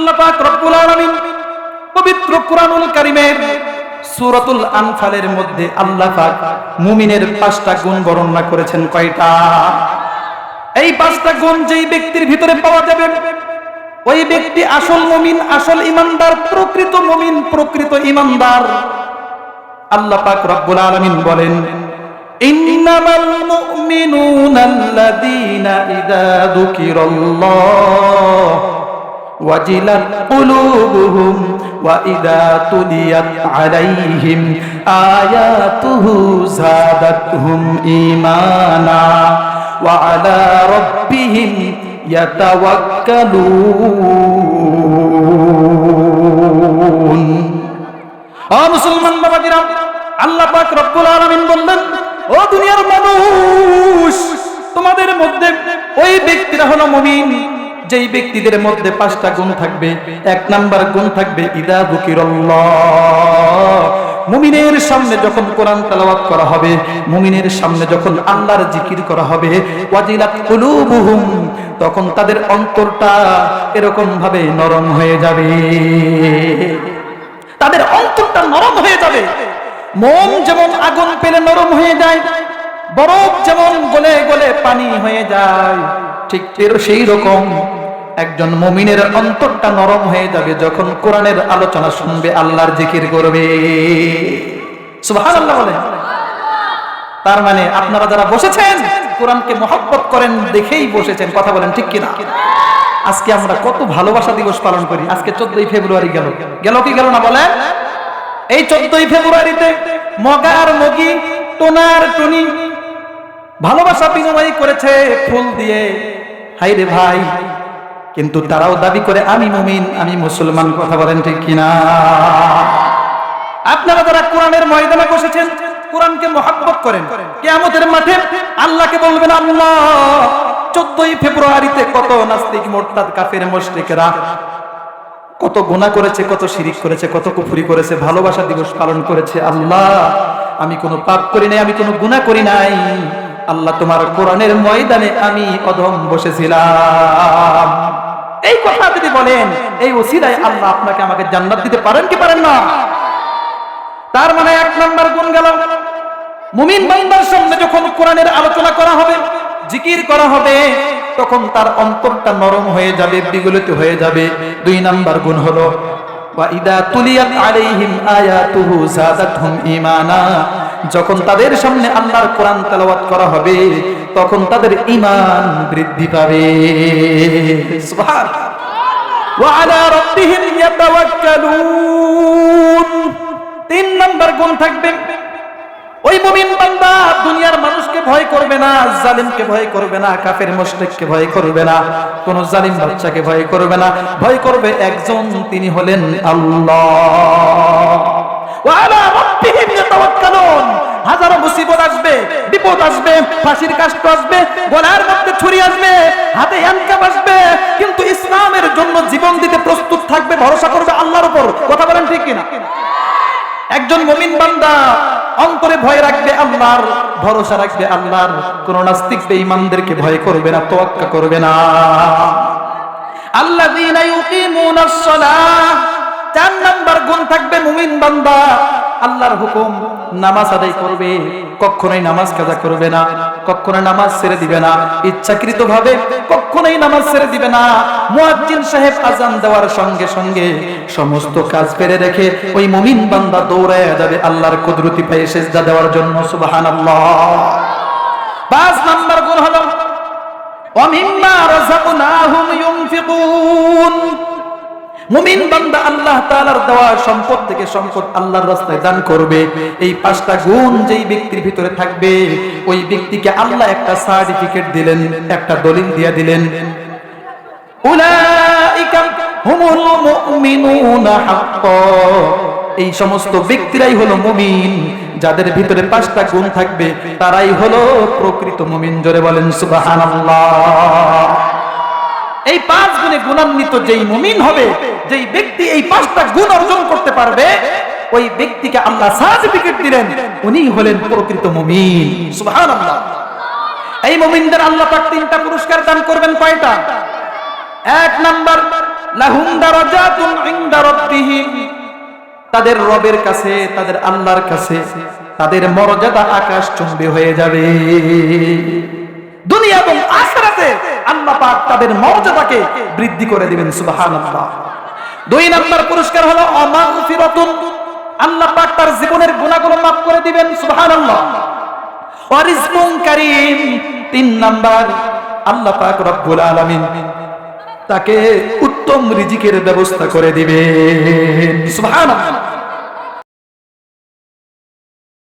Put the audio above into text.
আল্লাহ পাক রব্বুল আলামিন পবিত্র কোরআনুল কারীমের সূরাতুল আনফালের মধ্যে আল্লাহ পাক মুমিনের পাঁচটা গুণ বর্ণনা করেছেন। কয়টা? এই পাঁচটা গুণ যেই ব্যক্তির ভিতরে পাওয়া যাবে, ওই ব্যক্তি আসল মুমিন, আসল ইমানদার, প্রকৃত মুমিন, প্রকৃত ইমানদার। আল্লাহ পাক রব্বুল আলামিন বলেন, ইন্নামাল মুমিনুনা আল্লাযীনা ইযা যুকিরাল্লাহ। ওয়া ইযা তুলিয়াত আলাইহিম আয়াতুহু যাদাতহুম ঈমানা ওয়া আলা রাব্বিহিম ইয়াতাওয়াক্কালুন। ও মুসলমান বাবাজিরা, আল্লাহ পাক রব্বুল আলামিন বললেন, ও দুনিয়ার মানুষ, তোমাদের মধ্যে ওই ব্যক্তিরা হলো মুমিন। যেই ব্যক্তিদের মধ্যে পাঁচটা গুণ থাকবে, এক নাম্বার গুণ থাকবে, ইদা বুকিরল্লাহ মুমিনের সামনে যখন কোরআন তেলাওয়াত করা হবে, মুমিনের সামনে যখন আল্লাহর জিকির করা হবে, ওয়াজিলাত কুলুবুহুম, তখন তাদের অন্তরটা এরকম ভাবে নরম হয়ে যাবে। তাদের অন্তরটা নরম হয়ে যাবে। মন যেমন আগুন পেলে নরম হয়ে যায়, বরফ যেমন গলে গলে পানি হয়ে যায়, ঠিক তের- সেই রকম একজন মমিনের অন্তরটা নরম হয়ে যাবে যখন কোরআনের আলোচনা শুনবে, আল্লাহর জিকির করবে। সুবহানাল্লাহ বলে তার মানে আপনারা যারা বসেছেন, কোরআনকে মহব্বত করেন, দেখেই বসেছেন, কথা বলেন, ঠিক কিনা? আজকে আমরা কত ভালোবাসা দিবস পালন করি। আজকে চোদ্দই ফেব্রুয়ারি গেল। গেল কি গেল না বলেন? এই চোদ্দই ফেব্রুয়ারিতে মগার মগি টোনার টুনি ভালোবাসা বিনিময় করেছে ফুল দিয়ে। হাই রে ভাই কিন্তু তারাও দাবি করে, আমি মুমিন, আমি মুসলমান। কথা বলেন ঠিক কিনা? আপনারা যারা কোরআনের ময়দানে বসেছেন, কোরআনকে মহাব্বত করেন, কেয়ামতের মাঠে আল্লাহকে বলবেন, আল্লাহ, চোদ্দই ফেব্রুয়ারিতে কত নাস্তিক, মোরতাদ, কাফের, মুশরিকরা কত গুনাহ করেছে, কত শিরিক করেছে, কত কুফরি করেছে, ভালোবাসা দিবস পালন করেছে। আল্লাহ, আমি কোনো পাপ করি নাই, আমি কোনো গুনাহ করি নাই। আল্লাহ তোমার কোরআনের ময়দানে আমি অধম বসেছিলাম। এই কথা যদি বলেন, এই ওসিলায় আল্লাহ আপনাকে আমাকে জান্নাত দিতে পারেন কি পারেন না? তার মানে এক নম্বর গুণ গেল, মুমিন বান্দার সামনে যখন কোরআনের আলোচনা করা হবে, জিকির করা হবে, তখন তার অন্তরটা নরম হয়ে যাবে, বিগলিত হয়ে যাবে। দুই নাম্বার গুণ হলো ওয়াইদা তুলিয়াত আলাইহিম আয়াতুহু যাদাতহুম ঈমানা। যখন তাদের সামনে আল্লাহর কোরআন তেলাওয়াত করা হবে, তখন তাদের ঈমান বৃদ্ধি পাবে। তিন নাম্বার গুণ থাকবে, ওই মুমিন বান্দা দুনিয়ার মানুষকে ভয় করবে না, জালিমকে ভয় করবে না, কাফের মুশরিককে ভয় করবে না, কোন জালিম বাচ্চাকে ভয় করবে না। ভয় করবে একজন, তিনি হলেন আল্লাহ। হাজারো মুসিবত আসবে, বিপদ আসবে, ফাঁসির কাষ্ট আসবে, গলার মধ্যে ছুরি আসবে, হাতে হ্যান্ডকাপ আসবে। কিন্তু ইসলামের জন্য জীবন দিতে প্রস্তুত থাকবে, ভরসা করবে আল্লাহর উপর। কথা বলেন ঠিক কিনা? একজন মমিন বান্দা অন্তরে ভয় রাখবে আল্লাহর, ভরসা রাখবে আল্লাহর। কোন নাস্তিক বেঈমানদেরকে ভয় করবে না, তোয়াক্কা করবে না। আল্লাযীনা ইউকিমুনাস সালাহ। চার নাম্বার গুণ থাকবে মুমিন বান্দা। আল্লাহর হুকুম, নামাজ আদায় করবে। কখনোই নামাজ কাজা করবে না কখনো নামাজ ছেড়ে দিবে না। ইচ্ছাকৃত ভাবে কখনোই নামাজ ছেড়ে দিবে না। মুয়াজ্জিন সাহেব আজান দেওয়ার সঙ্গে সঙ্গে সমস্ত কাজ ফেলে রেখে ওই মুমিন বান্দা দৌড়ায় যাবে আল্লাহর কুদরতি পায়ে সেজদা দেওয়ার জন্য, সুবহানাল্লাহ। পাঁচ নাম্বার গুণ হলো, অমিম্মা রাযাকনাহুম ইউনফিকুন। মুমিন বান্দা আল্লাহ তাআলার দেওয়া সম্পদ থেকে সম্পদ আল্লাহর রাস্তায় দান করবে। এই পাঁচটা গুণ যেই ব্যক্তির ভিতরে থাকবে, ওই ব্যক্তিকে আল্লাহ একটা সার্টিফিকেট দিলেন, একটা দলিল দিয়ে দিলেন। উলাইকা হুমুল মুমিনুনা হাক্কান এই সমস্ত ব্যক্তিরাই হলো মুমিন। যাদের ভিতরে পাঁচটা গুণ থাকবে, তারাই হলো প্রকৃত মুমিন। জোরে বলেন, সুবহানাল্লাহ। এই পাঁচ গুণে গুণান্বিত যেই মুমিন হবে, যেই ব্যক্তি এই পাঁচটা গুণ অর্জন করতে পারবে, ওই ব্যক্তিকে আল্লাহ সার্টিফিকেট দিলেন উনি হলেন প্রকৃত মুমিন। সুবহানাল্লাহ। এই মুমিনদের আল্লাহ পাক তিনটা পুরস্কার দান করবেন কয়টা? এক নাম্বার, লাহুম দারাজাতুন ইনদা রাব্বিহিম তাদের রবের কাছে, তাদের আল্লাহর কাছে, তাদের মর্যাদা আকাশ চুম্বি হয়ে যাবে। দুনিয়া এবং আখিরাতে আল্লাহ পাক তাদের মর্যাদাকে বৃদ্ধি করে দিবেন, সুবহানাল্লাহ। দুই নাম্বার পুরস্কার হলো অমাগফিরাতুন। আল্লাহ পাক তার জীবনের গুনাহগুলো মাফ করে দিবেন, সুবহানাল্লাহ। ওয়ারিজকুন কারীম। তিন নাম্বার, আল্লাহ পাক রব্বুল আলামিন তাকে উত্তম রিজিকের ব্যবস্থা করে দিবেন, সুবহানাল্লাহ।